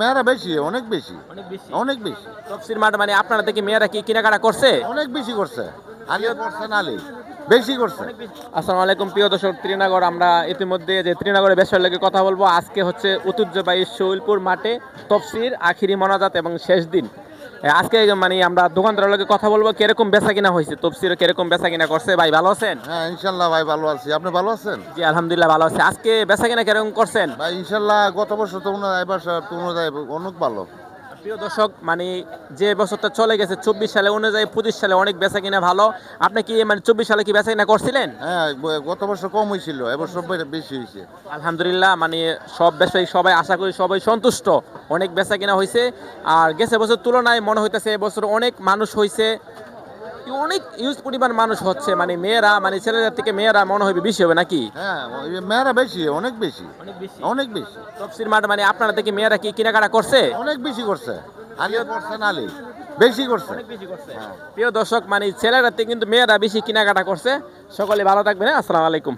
মেয়েরা বেশি অনেক বেশি অনেক বেশি। তফসির মাঠ মানে আপনারা থেকে মেয়েরা কি কেনাকাটা করছে? অনেক বেশি করছে। আলী। বেশি করছে। আসসালামু আলাইকুম প্রিয় দর্শক ত্রিনগর। আমরা ইতিমধ্যে যে লেগে কথা বলব আজকে হচ্ছে ঐতিহ্যবাহী শৈলপুর মাঠে তফসির আখিরি মনাজাত এবং শেষ দিন। আজকে মানে আমরা দোকানদারের লগে কথা বলব কীরকম বেচা কিনা হয়েছে তফসির কীরকম বেচা কিনা করছে ভাই ভালো আছেন? হ্যাঁ ইনশাল্লাহ ভাই ভালো আছি। আপনি ভালো আছেন? জি আলহামদুলিল্লাহ ভালো আছি। আজকে বেচা কিনা কীরকম করছেন? ভাই ইনশাল্লাহ গত বছর তো এবার অনেক ভালো। প্রিয় দর্শক মানে যে বছরটা চলে গেছে চব্বিশ সালে অনুযায়ী পঁচিশ সালে অনেক বেচা কিনা ভালো। আপনি কি মানে চব্বিশ সালে কি বেচা কিনা করছিলেন? হ্যাঁ গত বছর কম হয়েছিল এবছর বেশি হয়েছে আলহামদুলিল্লাহ মানে সব ব্যবসায়ী সবাই আশা করি সবাই সন্তুষ্ট। অনেক বেচা কিনা হয়েছে আর গেছে বছর তুলনায় মনে হইতেছে এবছর অনেক মানুষ হয়েছে অনেক ইউজ পরিমাণ মানুষ হচ্ছে মানে মেয়েরা মানে ছেলেদের থেকে মেয়েরা মনে হবে বেশি হবে নাকি? হ্যাঁ মেয়েরা বেশি অনেক বেশি অনেক বেশি। তফসির মাঠ মানে আপনারা থেকে মেয়েরা কি কেনাকাটা করছে? অনেক বেশি করছে আলী করছে আলী বেশি করছে। হ্যাঁ। প্রিয় দর্শক মানে ছেলেরা থেকে কিন্তু মেয়েরা বেশি কেনাকাটা করছে। সকলে ভালো থাকবেন হ্যাঁ? আসসালামু আলাইকুম।